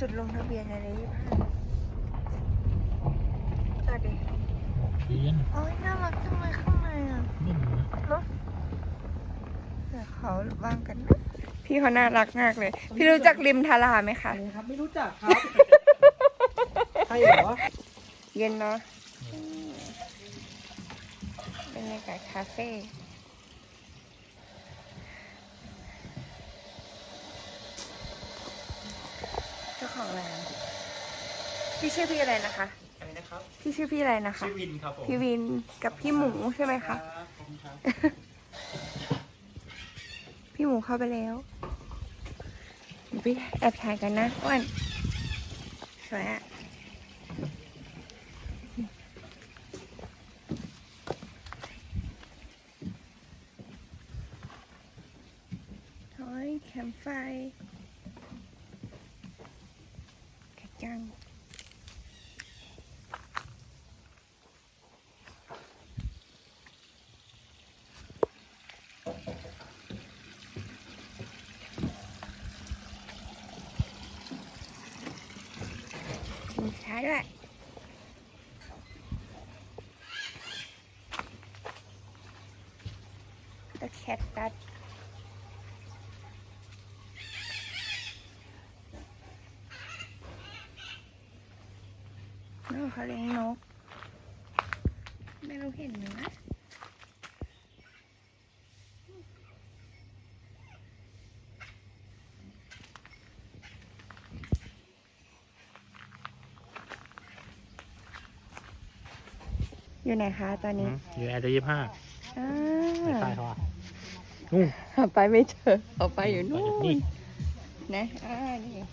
จุดลงทะเบียนอะไรยี่ห้าสวัสดีเรียนโอ้ยน่ารักจังเลยข้างในอะไม่เหมือนเนาะเดี๋ยวเขาวางกันนะพี่เขาน่ารักมากเลย พี่รู้จักริมทาราไหมคะ อะไรครับไม่รู้จักครับใช่เหรอเย็นเนาะอืมบรรยากาศคาเฟ่เจ้า ของร้านพี่ชื่อพี่อะไรนะคะ อะไรนะครับ พี่ชื่อพี่อะไรนะคะ ชื่อวินครับผมพี่วินกับพี่หมูใช่ไหมคะ รับผมครับพี่หมูเข้าไปแล้วเดี๋ยวพี่แอบถ่ายกันนะอ้วนสวยอะโอ้ยแคมป์ไฟ กระจังมีช้าด้วยตะแคทตัด นกเขาเลี้ยงนก ไม่รู้เห็นไหมนะอยู่ไหนคะตอนนี้อยู่แอร์ยี่ห้าอ่าไม่ใช่เขาอะนู่นหาไปไม่เจอเอาไปอยู่นู่นี่นนะอ่านี่นี่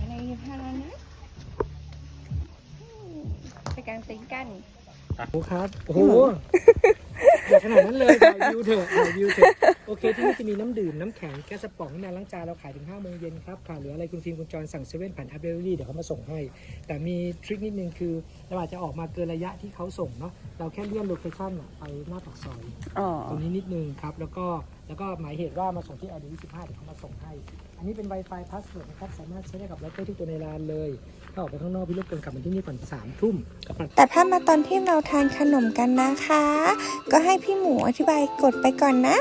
อะไรอยู่พาแล้วนะอืมไป กลางเต็นท์กัน โอ้ครับ โอ้โห อยากขนาดนั้นเลยถ่ายวิวเถอะถ่ายวิวเถอะ โอเค ที่นี่จะมีน้ำดื่ม น้ำแข็ง แก๊สสปองน้ำล้างจานเราขายถึง5โมงเย็นครับขาดเหลืออะไรคุณฟิล์มคุณจรสั่งเซเว่นผ่านแอปเดลิเวอรี่เดี๋ยวเขามาส่งให้ แต่มีทริคนิดนึงคือ เราอาจจะออกมาเกินระยะที่เขาส่งเนาะ เราแค่เลื่อนโลเคชั่นอะไปหน้าปากซอย อ๋อ ตรงนี้นิดนึงครับ แล้วก็ แล้วก็หมายเหตุว่ามาส่งที่อดี25เดี๋ยวเขามาส่งให้ อันนี้เป็น Wi-Fi password นะครับสามารถใช้ได้กับเราทุกตัวในร้านเลย ถ้าออกไปข้างนอกพี่รบกวนกลับมาที่นี่ก่อนสามทุ่มกับแต่ถ้ามาตอนที่เราทานขนมกันนะคะ ก็ให้พี่หมูอธิบายกฎไปก่อนนะ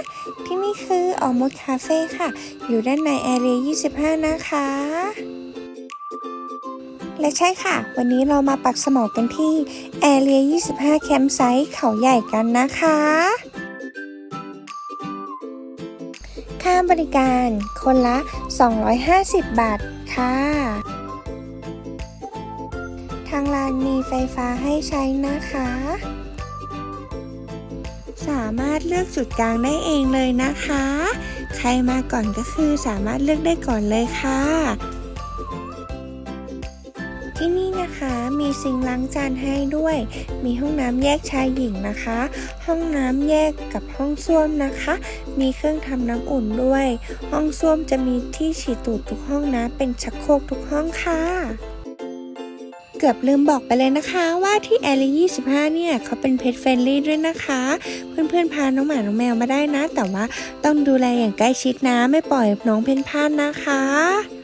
ที่นี่คือออมดคาเฟ่ค่ะ อยู่ด้านในแอเรีย25 นะคะ และใช่ค่ะ วันนี้เรามาปักสมองกันที่แอเรีย25 แคมป์ไซต์เขาใหญ่กันนะคะ ค่าบริการ คนละ 250 บาทค่ะ ทางร้านมีไฟฟ้าให้ใช้นะคะ สามารถเลือกจุดกลางได้เองเลยนะคะ ใครมาก่อนก็คือสามารถเลือกได้ก่อนเลยค่ะ นะคะ มีซิงล้างจานให้ด้วย มีห้องน้ำแยกชายหญิงนะคะ ห้องน้ำแยกกับห้องส้วมนะคะ มีเครื่องทำน้ำอุ่นด้วย ห้องส้วมจะมีที่ฉีดตูดทุกห้องนะ เป็นชักโครกทุกห้องค่ะเกือบลืมบอกไปเลยนะคะว่าที่แอรี25 เนี่ยเขาเป็นเพ t เฟ n ลี่ด้วยนะคะ เพื่อนๆพาน้องหมา น้องแมวมาได้นะ แต่ว่าต้องดูแลอย่างใกล้ชิดนะ ไม่ปล่อยน้องเพ่นพ่านนะคะ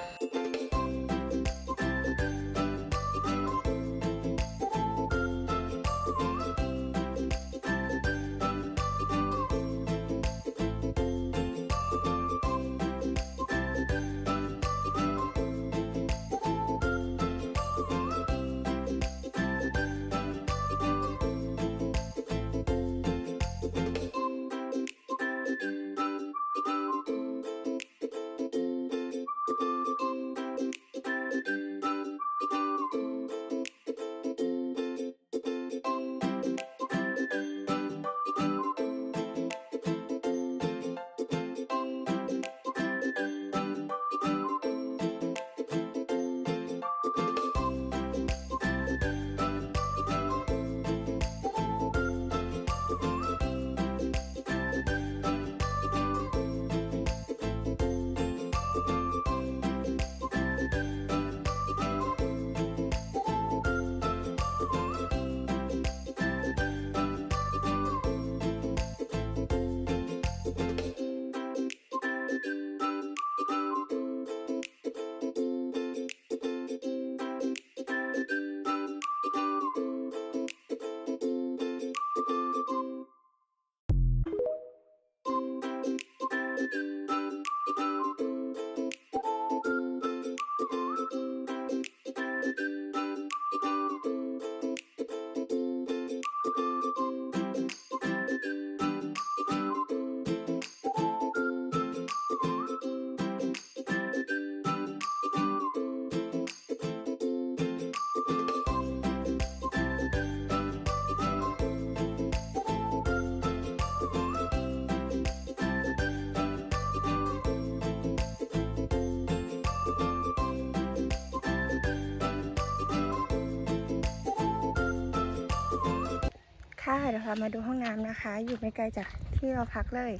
เดี๋ยวเรามาดูห้องน้ำนะคะ อยู่ไม่ไกลจากที่เราพักเลย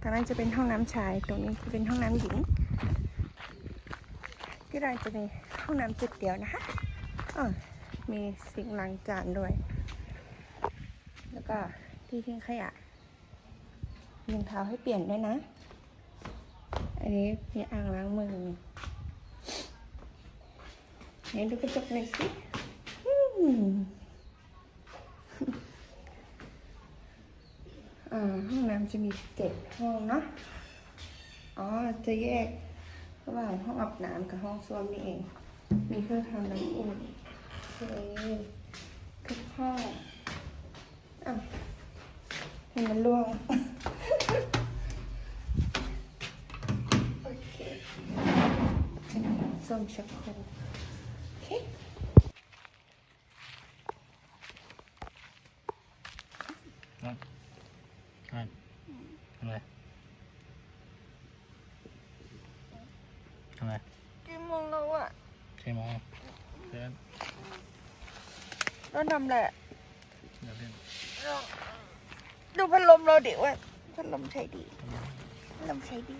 ทางนั้นจะเป็นห้องน้ำชาย ตรงนี้จะเป็นห้องน้ำหญิง ที่ร้านจะมีห้องน้ำจุดเดียวนะคะอ๋อมีสิ่งล้างจานด้วย แล้วก็ที่ทิ้งขยะมีรองเท้าให้เปลี่ยนด้วยนะ อันนี้มีอ่างล้างมือไหนดูกระจกหน่อยสิอืม อ่า ห้องน้ำจะมีเจ็ดห้องเนาะ อ๋อ จะแยกระหว่างห้องอาบน้ำกับห้องส้วมนี่เอง มีเครื่องทำน้ำอุ่นโอเคทุกห้องอ้าวเห็นมันร่วงโอเคจะมีส้มชักโครกโอเคอะ อะอะไรอะไรกี่โมงแล้วอะใช่ไหมเดี๋ยวเราทำแหละเดี๋ยวเล่นดูพัดลมเราดิว่าพัดลมใช้ดีพัดลมใช้ดี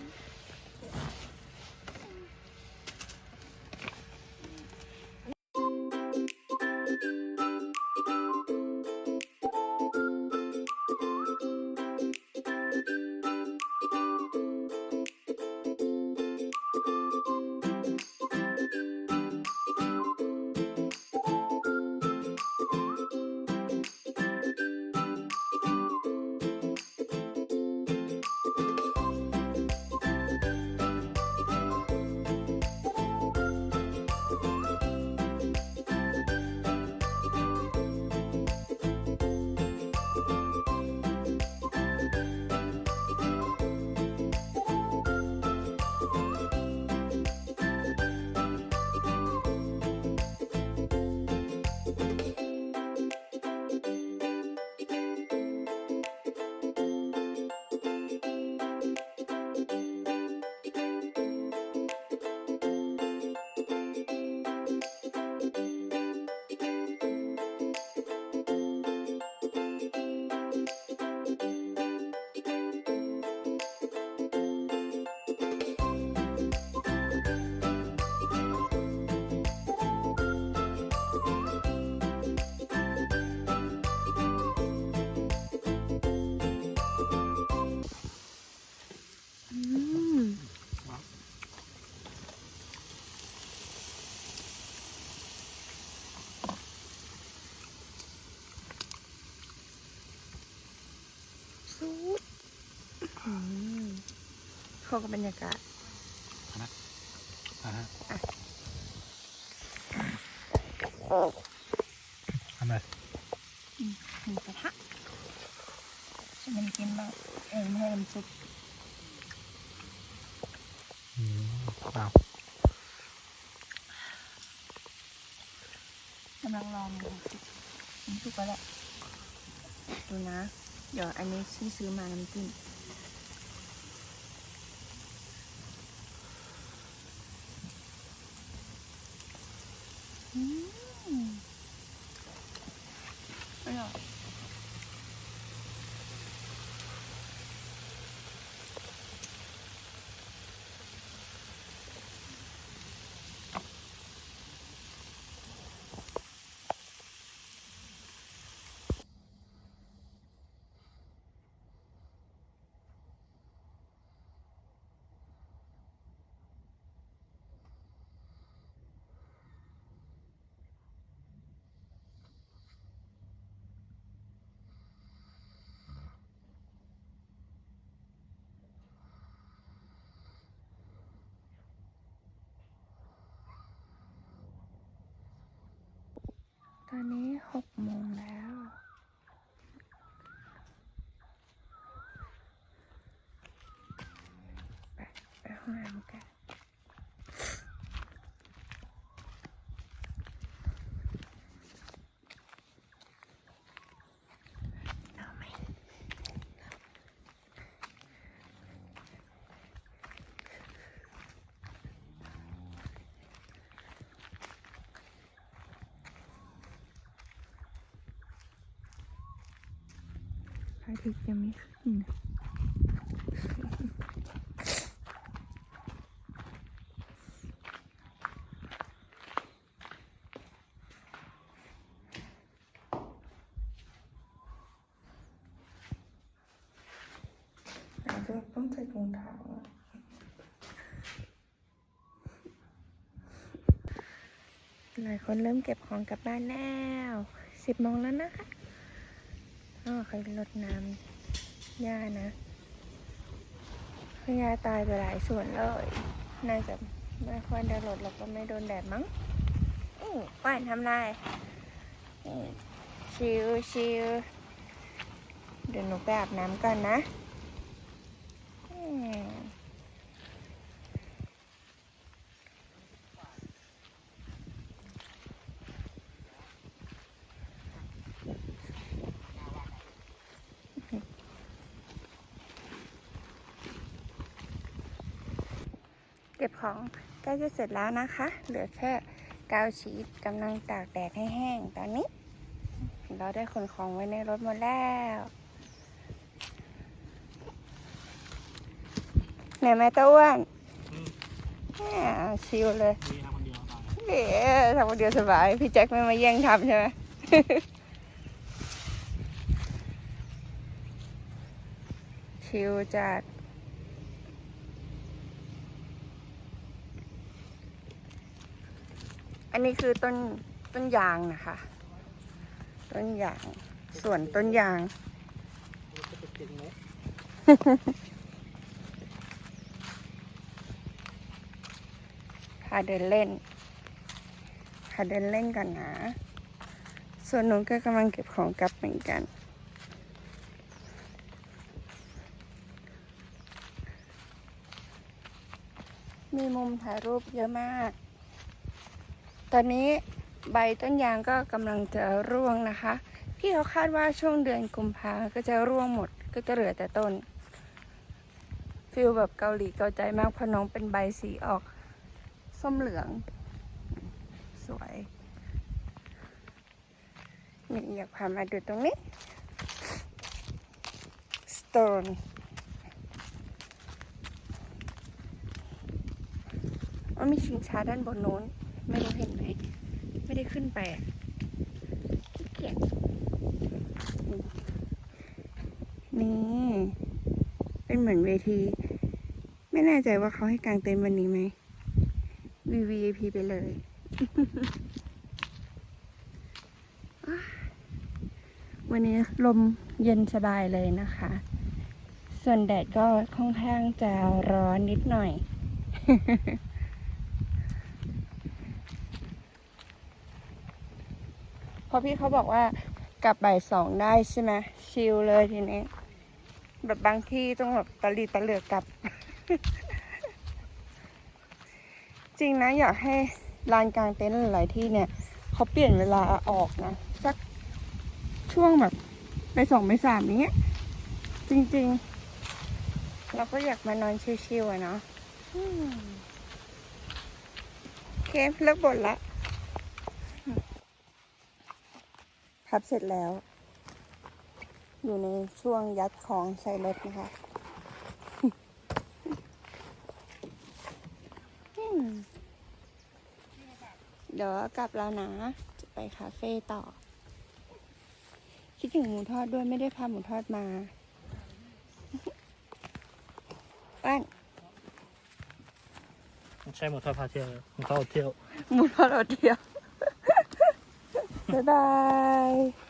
เข้ากับบรรยากาศอะฮะอะทำอะไรหมูกระทะจะมันกินบ้างเออไม่ให้น้ำซุปอืมเปล่ากำลังลองดูน้ำซุปก็แหละดูนะ เดี๋ยวอันนี้ที่ซื้อมาน้ำจิ้ม อนนี้หกโมงแล้ว ไปไปห้องน้ำกันเอาไหม ระอาทิตย์ยังไม่ขึ้นอาจจะต้องใส่รงเท้าหลายคนเริ่มเก็บของกลับบ้านแล้วสิบโมงแล้วนะคะ อ๋อเคยรดน้ำหญ้านะข้าตายไปหลายส่วนเลย น่าจะไม่ค่อยได้รดหรอกก็ไม่โดนแดดมั้งอู้ว่านทำไรอืมชิวชิวเดี๋ยวหนูไปอาบน้ำก่อนนะ อืม เก็บของใกล้จะเสร็จแล้วนะคะ เหลือแค่กาวชีสกำลังตากแดดให้แห้งตอนนี้ เราได้ขนของไว้ในรถหมดแล้วไหนแม่ตะอ้วนแชิลเลยเดียวตายเอ๋ทำคนเดียวสบาย พี่แจ็คไม่มาแย่งทำใช่ไหมชิลจัด อันนี้คือต้นต้นยางนะคะ ต้นยางส่วนต้นยาง พาเดินเล่น พาเดินเล่นกันนะ ส่วนหนูก็กำลังเก็บของกลับเหมือนกันมีมุมถ่ายรูปเยอะมาก ตอนนี้ใบต้นยางก็กำลังจะร่วงนะคะ พี่เขาคาดว่าช่วงเดือนกุมภาก็จะร่วงหมดก็จะเหลือแต่ต้นฟิลแบบเกาหลีเกาใจมากเพราะน้องเป็นใบสีออก ส้มเหลือง สวยนี่อยากพามาดูตรงนี้ stone ว่ามีชิงช้าด้านบนโน้น ไม่รู้เห็น ได้ขึ้นไปขี้เกียจนี่เป็นเหมือนเวที ไม่แน่ใจว่าเขาให้กางเต็นท์วันนี้ไหม VVIP ไปเลยวันนี้ลมเย็นสบายเลยนะคะ ส่วนแดดก็ค่อนข้างจะร้อนนิดหน่อย เพ ราะพี่เขาบอกว่ากลับบ่ายสองได้ใช่ไหมชิลเลยทีนี้ แบบบางที่ต้องแบบตะลีตะเหลือกกลับ จริงนะอยากให้ลานกลางเต็นท์หลายที่เนี่ยเขาเปลี่ยนเวลาออกนะสักช่วงแบบไปสองไปสามนี้ยจริง ๆ เราก็อยากมานอนชิวๆอะเนาะโอเคเลิกบ่นละ พับเสร็จแล้ว อยู่ในช่วงยัดของใส่รถนะคะอืมเดี๋ยวกลับแล้วนะ จะไปคาเฟ่ต่อ คิดถึงหมูทอดด้วยไม่ได้พาหมูทอดมาป้านไม่ใช่หมดทอดพาเที่ยวหมดทอดเที่ยว หมูทอดอดเดียว บ๊ายบาย